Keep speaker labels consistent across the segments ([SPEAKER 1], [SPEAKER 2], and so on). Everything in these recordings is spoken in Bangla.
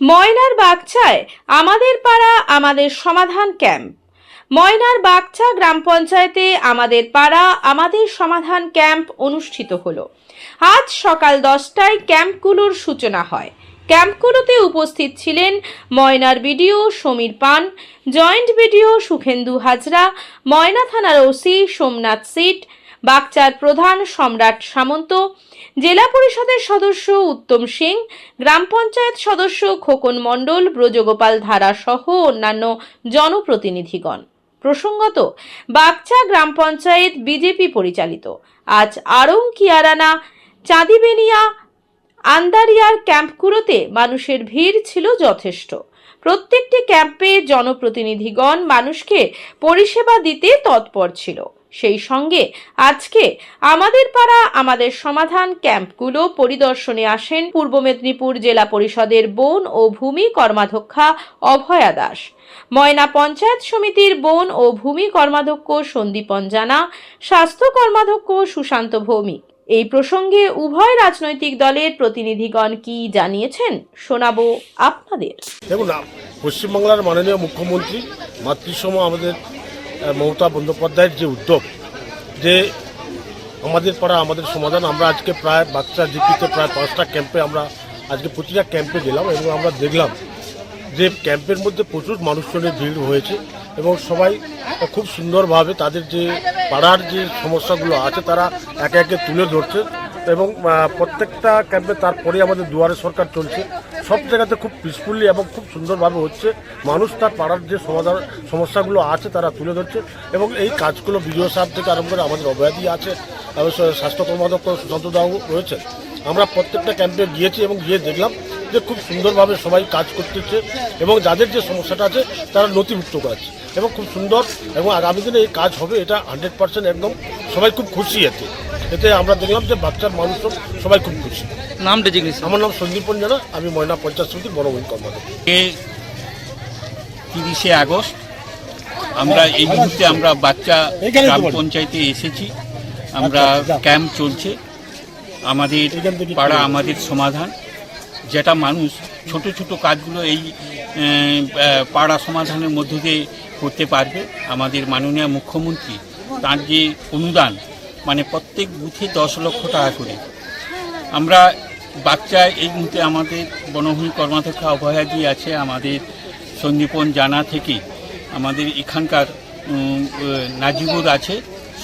[SPEAKER 1] ময়নার বাগচায় আমাদের পাড়া, আমাদের সমাধান ক্যাম্প। ময়নার বাগচা গ্রাম পঞ্চায়েতে আমাদের পাড়া, আমাদের সমাধান ক্যাম্প অনুষ্ঠিত হলো। আজ সকাল দশটায় ক্যাম্পগুলোর সূচনা হয়। ক্যাম্পগুলোতে উপস্থিত ছিলেন ময়নার BDO Samir Pan, joint BDO Sukhendu Hazra, Moyna থানার ওসি সোমনাথ সিট বাগচার প্রধান সম্রাট সামন্ত, জেলা পরিষদের সদস্য উত্তম সিং, গ্রাম পঞ্চায়েত সদস্য খোকন মণ্ডল, ব্রজগোপাল ধারা সহ অন্যান্য জনপ্রতিনিধিগণ। প্রসঙ্গত, বাগচা গ্রাম পঞ্চায়েত বিজেপি পরিচালিত। আজ আরং কিয়ারানা, চাঁদিবেনিয়া, আন্দারিয়ার ক্যাম্পগুলোতে মানুষের ভিড় ছিল যথেষ্ট। প্রত্যেকটি ক্যাম্পে জনপ্রতিনিধিগণ মানুষকে পরিষেবা দিতে তৎপর ছিল। সেই সঙ্গে আজকে আমাদের পাড়া আমাদের সমাধান ক্যাম্পগুলো পরিদর্শনে আসেন পূর্ব মেদিনীপুর জেলা পরিষদের বন ও ভূমি কর্মাধ্যক্ষা অভয়া দাস। ময়না পঞ্চায়েত সমিতির বন ও ভূমি কর্মাধ্যক্ষ সন্দীপন জানা, স্বাস্থ্য কর্মাধ্যক্ষ সুশান্ত ভৌমিক। এই প্রসঙ্গে উভয় রাজনৈতিক দলের প্রতিনিধিগণ কি জানিয়েছেন শোনাবো আপনাদের।
[SPEAKER 2] দেখুন পশ্চিমবাংলার মাননীয় মুখ্যমন্ত্রী, মাতৃসম আমাদের মমতা বন্দ্যোপাধ্যায়ের যে উদ্যোগ, যে আমাদের পাড়া, আমাদের সমাধান, আমরা আজকে প্রায় বাচ্চা জিপিতে প্রায় পাঁচটা ক্যাম্পে আমরা আজকে প্রতিটা ক্যাম্পে গেলাম এবং আমরা দেখলাম যে ক্যাম্পের মধ্যে প্রচুর মানুষজনের ভিড় হয়েছে এবং সবাই খুব সুন্দরভাবে তাদের যে পাড়ার যে সমস্যাগুলো আছে, তারা একে একে তুলে ধরছে। এবং প্রত্যেকটা ক্যাম্পে তারপরে আমাদের দুয়ারে সরকার চলছে। সব জায়গাতে খুব পিসফুলি এবং খুব সুন্দরভাবে হচ্ছে। মানুষ তার পাড়ার যে সমাধান, সমস্যাগুলো আছে তারা তুলে ধরছে এবং এই কাজগুলো বিডিও সাহেব থেকে আরম্ভ করে আমাদের অবয়াদি আছে। স্বাস্থ্য কর্মাধ্যক্ষ সুশান্ত দাও রয়েছে আমরা প্রত্যেকটা ক্যাম্পে গিয়েছি এবং গিয়ে দেখলাম যে খুব সুন্দরভাবে সবাই কাজ করতেছে এবং যাদের যে সমস্যাটা আছে তারা নথিভুক্ত করাচ্ছে এবং খুব সুন্দর এবং আগামী দিনে এই কাজ হবে, এটা হান্ড্রেড পার্সেন্ট একদম সবাই খুব খুশি এতে। এতে আমরা দেখলাম যে বাচ্চার মানুষ সবাই খুব খুশি।
[SPEAKER 3] নাম ডেজিগনেশন।
[SPEAKER 2] আমার নাম সন্দীপন জানা আমি ময়না পঞ্চায়েত সমিতির বড় কর্মাধ্যক্ষ।
[SPEAKER 4] তিরিশে আগস্ট আমরা এই মুহূর্তে আমরা বাচ্চা গ্রাম পঞ্চায়েতে এসেছি। আমরা
[SPEAKER 2] আচ্ছা, আচ্ছা।
[SPEAKER 4] ক্যাম্প চলছে। আমাদের পাড়া আমাদের সমাধান। যেটা মানুষ ছোট ছোট কাজগুলো এই পাড়া সমাধানের মধ্য দিয়ে করতে পারবে। আমাদের মাননীয় মুখ্যমন্ত্রী তার যে অনুদান মানে প্রত্যেক বুথে দশ লক্ষ টাকা করে। আমরা বাচ্চা এই মুহূর্তে আমাদের বনভূমি কর্মাধ্যক্ষ অভয়াজি আছে, আমাদের সন্দীপন জানা থেকে আমাদের এখানকার নাজিবুর আছে।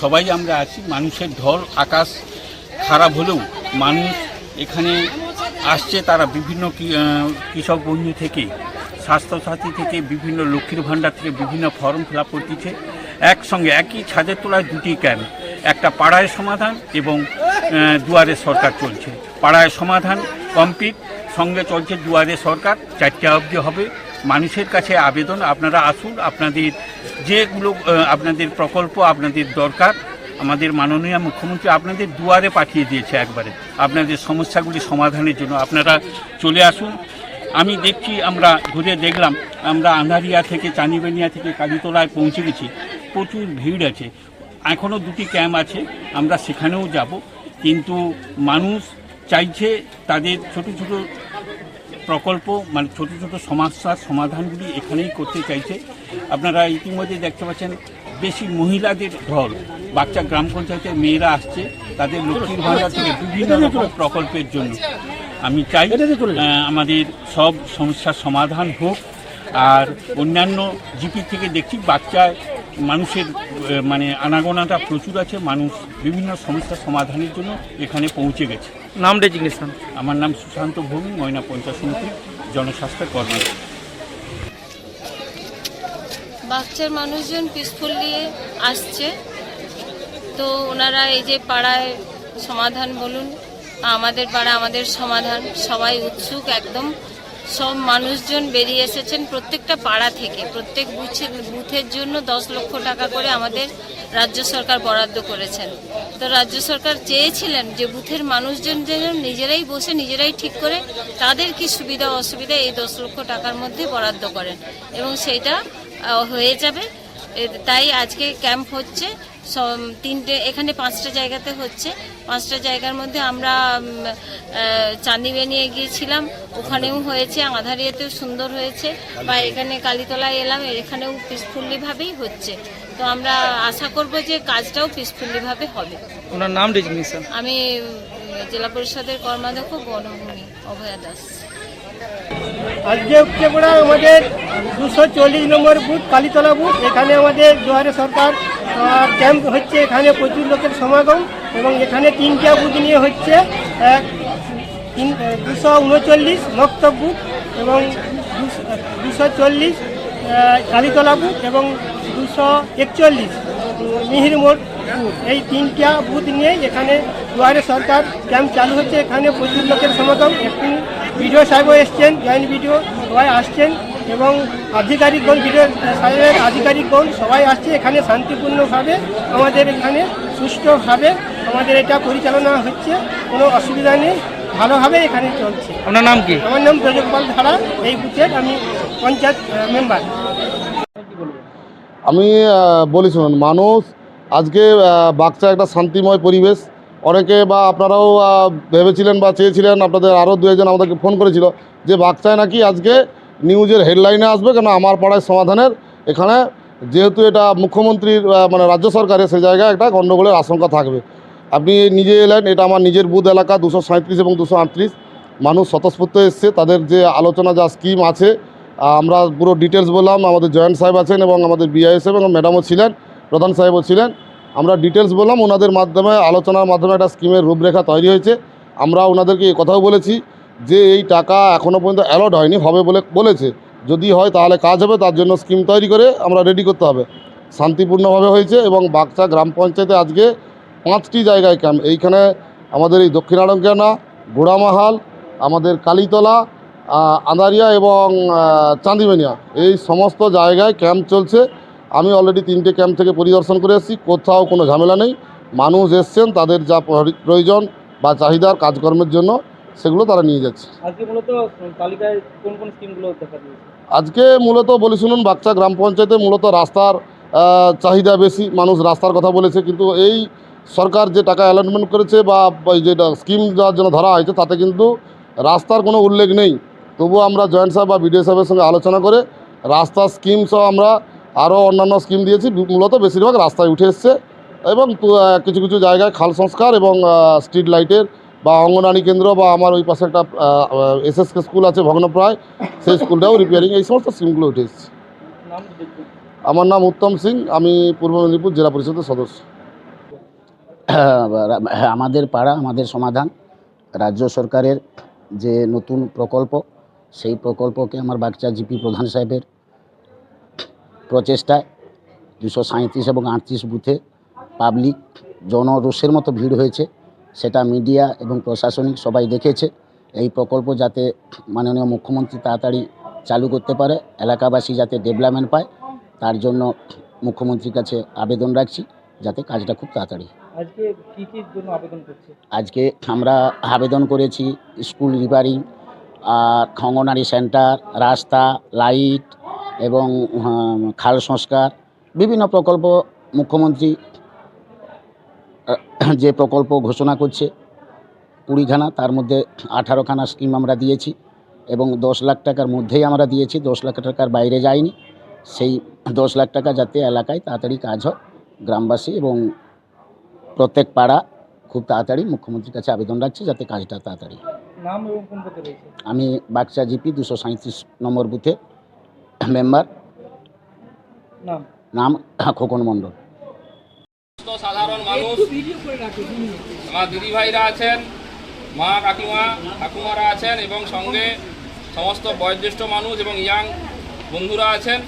[SPEAKER 4] সবাই আমরা আছি। মানুষের ঢল, আকাশ খারাপ হলেও মানুষ এখানে আসছে। তারা বিভিন্ন কৃষক বন্ধু থেকে, স্বাস্থ্যসাথী থেকে, বিভিন্ন লক্ষ্মীর ভাণ্ডার থেকে বিভিন্ন ফর্ম ফিল আপ করতেছে। একসঙ্গে একই ছাদের তলায় দুটি ক্যাম্প। একটা পাড়ায় সমাধান এবং দুয়ারে সরকার চলছে। পাড়ায় সমাধান কমপ্লিট, সঙ্গে চলছে দুয়ারে সরকার, চারটে অবধি হবে। মানুষের কাছে আবেদন, আপনারা আসুন, আপনাদের যেগুলো আপনাদের প্রকল্প, আপনাদের দরকার, আমাদের মাননীয় মুখ্যমন্ত্রী আপনাদের দুয়ারে পাঠিয়ে দিয়েছে একবারে। আপনাদের সমস্যাগুলি সমাধানের জন্য আপনারা চলে আসুন। আমি দেখছি, আমরা ঘুরে দেখলাম, আমরা আন্ধারিয়া থেকে, চানিবেনিয়া থেকে কালীতলায় পৌঁছে গেছি। প্রচুর ভিড় আছে। এখনও দুটি ক্যাম্প আছে আমরা সেখানেও যাব। কিন্তু মানুষ চাইছে তাদের ছোট ছোট প্রকল্প মানে ছোট ছোট সমস্যার সমাধানগুলি এখানেই করতে চাইছে। আপনারা ইতিমধ্যে দেখতে পাচ্ছেন বেশি মহিলাদের ঢল বাচ্চা গ্রাম পঞ্চায়েতের মেয়েরা আসছে তাদের লক্ষ্মীর ভাণ্ডার থেকে বিভিন্ন রকম প্রকল্পের জন্য। আমি চাই আমাদের সব সমস্যার সমাধান হোক। আর অন্যান্য জিপি থেকে দেখছি বাচ্চায় মানুষের মানে আনাগোনাটা প্রচুর আছে মানুষ বিভিন্ন সমস্যার সমাধানের জন্য এখানে পৌঁছে গেছে।
[SPEAKER 3] নাম ডেজিগনেশন।
[SPEAKER 4] আমার নাম সুশান্ত ভূমি ময়না পঞ্চায়েত সমিতি জনস্বাস্থ্য কর্মী।
[SPEAKER 5] বাচ্চার মানুষজন পিসফুলি আসছে। তো ওনারা এই যে পাড়ায় সমাধান বলুন আমাদের পাড়া আমাদের সমাধান সবাই উৎসুক একদম। সব মানুষজন বেরিয়ে এসেছেন প্রত্যেকটা পাড়া থেকে। প্রত্যেক বুথে, বুথের জন্য দশ লক্ষ টাকা করে আমাদের রাজ্য সরকার বরাদ্দ করেছেন। তো রাজ্য সরকার চেয়েছিলেন যে বুথের মানুষজন যেন নিজেরাই বসে, নিজেরাই ঠিক করে তাদের কি সুবিধা, অসুবিধা এই দশ লক্ষ টাকার মধ্যে বরাদ্দ করেন। এবং সেইটা হয়ে যাবে। তাই আজকে ক্যাম্প হচ্ছে। সব তিনটে এখানে পাঁচটা জায়গাতে হচ্ছে। পাঁচটা জায়গার মধ্যে আমরা উম, আহ, চান্দিবেনিয়ে গিয়েছিলাম। ওখানেও হয়েছে আধারিয়াতেও সুন্দর হয়েছে। বা এখানে কালীতলায় এলাম এখানেও পিসফুল্লিভাবেই হচ্ছে। তো আমরা আশা করব যে কাজটাও পিসফুল্লিভাবে হবে।
[SPEAKER 3] ওনার নাম
[SPEAKER 5] আমি জেলা পরিষদের কর্মাধ্যক্ষ বনভূমি অভয়া দাস।
[SPEAKER 6] আজকে উপচে পড়া আমাদের দুশো চল্লিশ নম্বর বুথ কালীতলা বুথ। এখানে আমাদের দুয়ারে সরকার আহ, ক্যাম্প হচ্ছে এখানে প্রচুর লোকের সমাগম এবং এখানে তিনটা বুথ নিয়ে হচ্ছে এক তিন- দুশো উনচল্লিশ মক্তব বুথ এবং দুশো- চল্লিশ কালীতলা বুথ এবং দুশো একচল্লিশ মিহির মোড় এই তিনটা বুথ নিয়ে এখানে দুয়ারে সরকার ক্যাম্প চালু হচ্ছে। এখানে প্রচুর লোকের সমাগম। একটু বিডিও সাহেবও এসছেন জয়েন্ট বিডিও সবাই আসছেন। এবং আধিকারিকগণ বিডিও সাহেবের আধিকারিকগণ সবাই আসছে এখানে শান্তিপূর্ণভাবে। আমাদের এখানে সুষ্ঠুভাবে আমাদের এটা পরিচালনা হচ্ছে। কোনো অসুবিধা নেই ভালোভাবে এখানে চলছে।
[SPEAKER 3] আপনার নাম কি?
[SPEAKER 6] আমার নাম প্রজকপাল ধারা এই বুথের আমি পঞ্চায়েত মেম্বার।
[SPEAKER 7] আমি বলি শুনুন মানুষ আজকে বাচ্চা একটা শান্তিময় পরিবেশ। অনেকে বা আপনারাও ভেবেছিলেন বা চেয়েছিলেন আপনাদের আরও দু একজন আমাদেরকে ফোন করেছিল যে বাচ্চায় নাকি আজকে নিউজের হেডলাইনে আসবে কেন আমার পাড়ায় সমাধানের? এখানে যেহেতু এটা মুখ্যমন্ত্রীর মানে রাজ্য সরকারের সেই জায়গায় একটা গণ্ডগোলের আশঙ্কা থাকবে। আপনি নিজে এলেন, এটা আমার নিজের বুথ এলাকা, দুশো সাঁত্রিশ এবং দুশো আটত্রিশ। মানুষ স্বতঃস্ফূর্ত এসছে, তাদের যে আলোচনা, যা স্কিম আছে আমরা পুরো ডিটেলস বললাম, আমাদের জয়েন্ট সাহেব আছেন এবং আমাদের বিআইএসএফ এবং ম্যাডামও ছিলেন, প্রধান সাহেবও ছিলেন। আমরা ডিটেলস বললাম, ওনাদের মাধ্যমে, আলোচনার মাধ্যমে একটা স্কিমের রূপরেখা তৈরি হয়েছে। আমরা ওনাদেরকে এই কথাও বলেছি যে এই টাকা এখনও পর্যন্ত অ্যালট হয়নি হবে বলে বলেছে। যদি হয় তাহলে কাজ হবে তার জন্য স্কিম তৈরি করে আমরা রেডি করতে হবে। শান্তিপূর্ণভাবে হয়েছে এবং বাগচা গ্রাম পঞ্চায়েতে আজকে পাঁচটি জায়গায় ক্যাম্প এইখানে আমাদের এই দক্ষিণারঙ্গিয়ানা গোড়ামাহাল আমাদের কালীতলা আন্দারিয়া এবং আহ, চান্দিবেনিয়া। এই সমস্ত জায়গায় ক্যাম্প চলছে। আমি অলরেডি তিনটে ক্যাম্প থেকে পরিদর্শন করে এসেছি। কোথাও কোনো ঝামেলা নেই। মানুষ এসছেন তাদের যা প্রয়োজন বা চাহিদার কাজকর্মের জন্য সেগুলো তারা নিয়ে যাচ্ছে।
[SPEAKER 3] আজকে মূলত তালিকায় কোন কোন স্কিমগুলো দেখা
[SPEAKER 7] আজকে মূলত বলি শুনুন বাচ্চা গ্রাম পঞ্চায়েতে মূলত রাস্তার চাহিদা বেশি মানুষ রাস্তার কথা বলেছে কিন্তু এই সরকার যে টাকা অ্যালটমেন্ট করেছে বা যেটা স্কিম দেওয়ার জন্য ধরা হয়েছে তাতে কিন্তু রাস্তার কোনো উল্লেখ নেই। তবুও আমরা জয়েন্ট সাহেব বা বিডিও সাহেবের সঙ্গে আলোচনা করে রাস্তার স্কিম সহ আমরা আরও অন্যান্য স্কিম দিয়েছি মূলত বেশিরভাগ রাস্তায় উঠে এসছে এবং কিছু কিছু জায়গায় খাল সংস্কার এবং স্ট্রিট লাইটের বা অঙ্গনারী কেন্দ্র বা আমার ওই পাশে একটা এসএসকে স্কুল আছে ভগ্নপ্রায়, সেই স্কুলটাও রিপেয়ারিং এই সমস্ত স্কিমগুলো উঠে এসেছে। আমার নাম উত্তম সিং, আমি পূর্ব মেদিনীপুর জেলা পরিষদের সদস্য।
[SPEAKER 8] আমাদের পাড়া, আমাদের সমাধান, রাজ্য সরকারের যে নতুন প্রকল্প, সেই প্রকল্পকে আমার বাগচা জিপি প্রধান সাহেবের প্রচেষ্টায় দুশো সাঁত্রিশ এবং আটত্রিশ বুথে পাবলিক জনরোষের মতো ভিড় হয়েছে। সেটা মিডিয়া এবং প্রশাসনিক সবাই দেখেছে। এই প্রকল্প যাতে মাননীয় মুখ্যমন্ত্রী তাড়াতাড়ি চালু করতে পারে এলাকাবাসী যাতে ডেভেলপমেন্ট পায় তার জন্য মুখ্যমন্ত্রীর কাছে আবেদন রাখছি যাতে কাজটা খুব তাড়াতাড়ি
[SPEAKER 3] আজকে কি কি জন্য আবেদন করছে?
[SPEAKER 8] আজকে আমরা আবেদন করেছি স্কুল রিপেয়ারিং আর অঙ্গনারী সেন্টার রাস্তা লাইট এবং খাল সংস্কার বিভিন্ন প্রকল্প মুখ্যমন্ত্রী যে প্রকল্প ঘোষণা করছে কুড়িখানা তার মধ্যে আঠারোখানা স্কিম আমরা দিয়েছি এবং দশ লাখ টাকার মধ্যেই আমরা দিয়েছি দশ লাখ টাকার বাইরে যায়নি। সেই দশ লাখ টাকা যাতে এলাকায় তাড়াতাড়ি কাজ হয় গ্রামবাসী এবং প্রত্যেক পাড়া খুব তাড়াতাড়ি মুখ্যমন্ত্রীর কাছে আবেদন রাখছি যাতে কাজটা তাড়াতাড়ি আমি বাক্সা জিপি দুশো সাঁত্রিশ নম্বর বুথে মেম্বার
[SPEAKER 3] নাম
[SPEAKER 8] খোকন মণ্ডল।
[SPEAKER 9] সাধারণ মানুষ। আমার দিদিভাইরা আছেন মা কাকিমা ঠাকুমারা আছেন এবং সঙ্গে সমস্ত বয়োজ্যেষ্ঠ মানুষ এবং ইয়াং বন্ধুরা আছেন।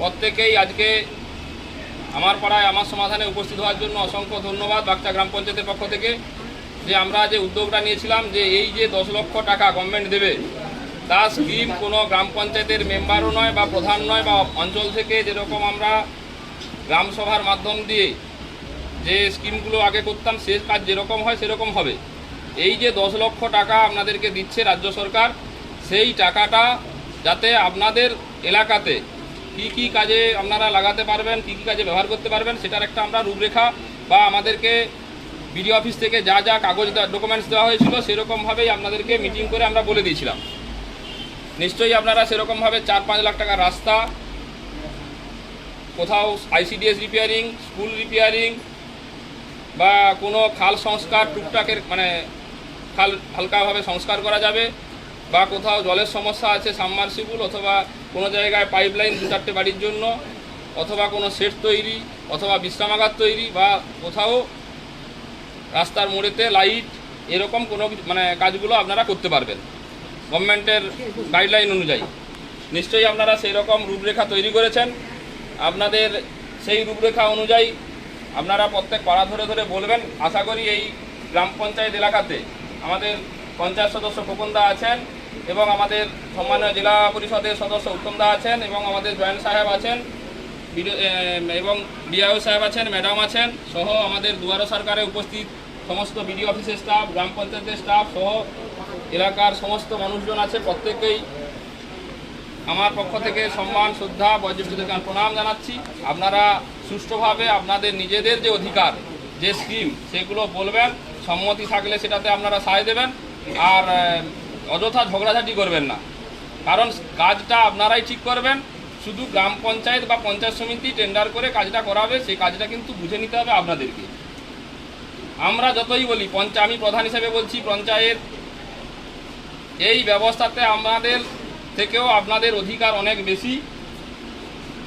[SPEAKER 9] প্রত্যেকেই আজকে আমার পাড়ায় আমার সমাধানে উপস্থিত হওয়ার জন্য অসংখ্য ধন্যবাদ বাগচা গ্রাম পঞ্চায়েতের পক্ষ থেকে যে আমরা যে উদ্যোগটা নিয়েছিলাম যে এই যে দশ লক্ষ টাকা গভর্নমেন্ট দেবে তার স্কিম কোনো গ্রাম পঞ্চায়েতের মেম্বারও নয় বা প্রধান নয় বা অঞ্চল থেকে যেরকম আমরা গ্রাম সভার মাধ্যম দিয়ে যে স্কিমগুলো আগে করতাম, সে কাজ যেরকম হয় সেরকম হবে। এই যে দশ লক্ষ টাকা আপনাদেরকে দিচ্ছে রাজ্য সরকার, সেই টাকাটা যাতে আপনাদের এলাকাতে কি কি কাজে আপনারা লাগাতে পারবেন, কি কি কাজে ব্যবহার করতে পারবেন, সেটার একটা আমরা রূপরেখা বা আমাদেরকে বিডিও অফিস থেকে যা যা কাগজ ডকুমেন্টস দেওয়া হয়েছিল, সেরকমভাবেই আপনাদেরকে মিটিং করে আমরা বলে দিয়েছিলাম। নিশ্চয়ই আপনারা সেরকমভাবে চার পাঁচ লাখ টাকার রাস্তা, কোথাও আইসিডিএস রিপেয়ারিং স্কুল রিপেয়ারিং বা কোনো খাল সংস্কার টুকটাকের মানে খাল হালকাভাবে সংস্কার করা যাবে বা কোথাও জলের সমস্যা আছে সাবমার্সিবল অথবা কোনো জায়গায় পাইপলাইন দু চারটে বাড়ির জন্য অথবা কোনো সেট তৈরি অথবা বিশ্রামাগার তৈরি বা কোথাও রাস্তার মোড়েতে লাইট এরকম কোনো মানে কাজগুলো আপনারা করতে পারবেন। গভর্নমেন্টের গাইডলাইন অনুযায়ী। নিশ্চয়ই আপনারা সেই রকম রূপরেখা তৈরি করেছেন। আপনাদের সেই রূপরেখা অনুযায়ী আপনারা প্রত্যেক পাড়া ধরে ধরে বলবেন, আশা করি এই গ্রাম পঞ্চায়েত এলাকাতে আমাদের পঞ্চায়েত সদস্য খোকনদা আছেন এবং আমাদের সম্মানীয় জেলা পরিষদের সদস্য উত্তমদা আছেন এবং আমাদের জয়েন্ট সাহেব আছেন এবং বিআইও সাহেব আছেন, ম্যাডাম আছেন সহ আমাদের দুয়ারো সরকারে উপস্থিত সমস্ত বিডিও অফিসের স্টাফ, গ্রাম পঞ্চায়েতের স্টাফ সহ এলাকার সমস্ত মানুষজন আছে। প্রত্যেকেই আমার পক্ষ থেকে সম্মান, শ্রদ্ধা বয়োজ্যেষ্ঠদেরকে প্রণাম জানাচ্ছি। আপনারা সুষ্ঠুভাবে আপনাদের নিজেদের যে অধিকার, যে স্কিম সেগুলো বলবেন, সম্মতি থাকলে সেটাতে আপনারা সায় দেবেন, আর অযথা ঝগড়াঝাটি করবেন না। কারণ কাজটা আপনারাই ঠিক করবেন, শুধু গ্রাম পঞ্চায়েত বা পঞ্চায়েত সমিতি টেন্ডার করে কাজটা করাবে, সেই কাজটা কিন্তু বুঝে নিতে হবে আপনাদেরকে। আমরা যতই বলি, পঞ্চা, আমি প্রধান হিসেবে বলছি, পঞ্চায়েত, এই ব্যবস্থাতে আমাদের থেকেও আপনাদের অধিকার অনেক বেশি।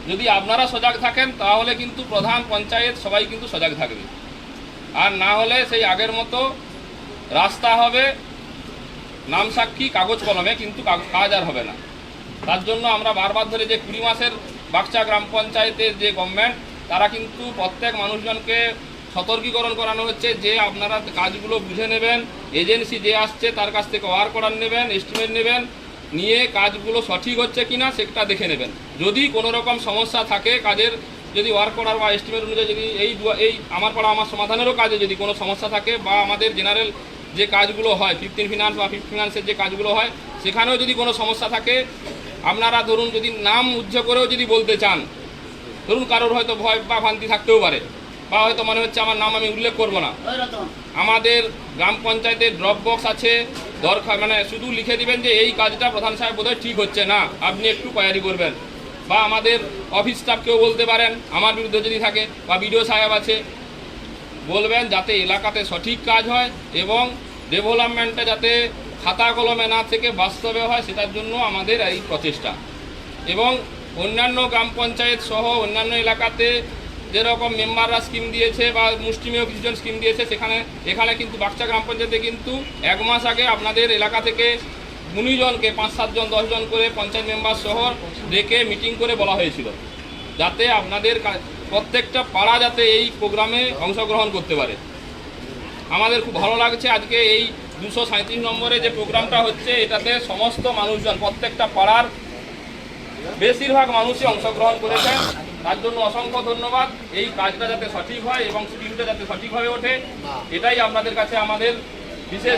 [SPEAKER 9] যদি আপনারা সজাগ থাকেন, তাহলে কিন্তু প্রধান পঞ্চায়েত সবাই কিন্তু সজাগ থাকবে। আর না হলে সেই আগের মতো রাস্তা হবে, নাম সাক্ষী, কাগজ কলমে কিন্তু কাজ আর হবে না। তার জন্য আমরা বারবার ধরে যে কুড়ি মাসের বাগচা গ্রাম পঞ্চায়েতের যে গভর্নমেন্ট তারা কিন্তু প্রত্যেক মানুষজনকে সতর্কীকরণ করানো হচ্ছে, যে আপনারা কাজগুলো বুঝে নেবেন, এজেন্সি যে আসছে তার কাছ থেকে ওয়ার করার নেবেন এস্টিমেট নেবেন নিয়ে কাজগুলো সঠিক হচ্ছে কি না সেটা দেখে নেবেন। যদি কোনো রকম সমস্যা থাকে কাজের, যদি ওয়ার্ক করার বা এস্টিমেট অনুযায়ী যদি এই এই আমার পাড়া আমার সমাধানেরও কাজে যদি কোনো সমস্যা থাকে বা আমাদের জেনারেল যে কাজগুলো হয় ফিফটিন ফিনান্স বা ফিফটি ফিনান্সের যে কাজগুলো হয়, সেখানেও যদি কোনো সমস্যা থাকে, আপনারা ধরুন যদি নাম উজ্জ্ব করেও যদি বলতে চান, ধরুন কারোর হয়তো ভয় বা ভ্রান্তি থাকতেও পারে। বা হয়তো মনে হচ্ছে আমার নাম আমি উল্লেখ করব না। আমাদের গ্রাম পঞ্চায়েতের ড্রপ বক্স আছে দরকার মানে শুধু লিখে দিবেন যে এই কাজটা প্রধান সাহেব বোধহয় ঠিক হচ্ছে না আপনি একটু কোয়ারি করবেন। বা আমাদের অফিস স্টাফকেও বলতে পারেন আমার বিরুদ্ধে যদি থাকে বা বিডিও সাহেব আছে বলবেন যাতে এলাকাতে সঠিক কাজ হয় এবং ডেভেলপমেন্টটা যাতে খাতা কলমে না থেকে বাস্তবে হয় সেটার জন্য আমাদের এই প্রচেষ্টা। এবং অন্যান্য গ্রাম পঞ্চায়েত সহ অন্যান্য এলাকাতে যেরকম মেম্বাররা স্কিম দিয়েছে বা মুষ্টিমেয় কিছুজন স্কিম দিয়েছে, সেখানে, এখানে কিন্তু বাচ্চা গ্রাম পঞ্চায়েতে কিন্তু এক মাস আগে আপনাদের এলাকা থেকে গুণীজনকে পাঁচ সাতজন দশজন করে পঞ্চায়েত মেম্বার সহ ডেকে মিটিং করে বলা হয়েছিল। যাতে আপনাদের প্রত্যেকটা পাড়া যাতে এই প্রোগ্রামে অংশগ্রহণ করতে পারে। আমাদের খুব ভালো লাগছে আজকে এই দুশো সাঁত্রিশ নম্বরে যে প্রোগ্রামটা হচ্ছে, এটাতে সমস্ত মানুষজন, প্রত্যেকটা পাড়ার বেশিরভাগ মানুষই অংশগ্রহণ করেছেন। তার জন্য অসংখ্য ধন্যবাদ। এই কাজটা যাতে সঠিক হয় এবং স্কিমটা যাতে সঠিকভাবে ওঠে এটাই আপনাদের কাছে আমাদের বিশেষ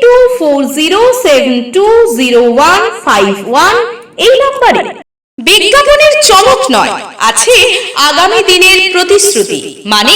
[SPEAKER 1] four zero seven two zero one five one এই নম্বরে। বিজ্ঞাপনের চমক নয়, আছে আগামী দিনের প্রতিশ্রুতি মানে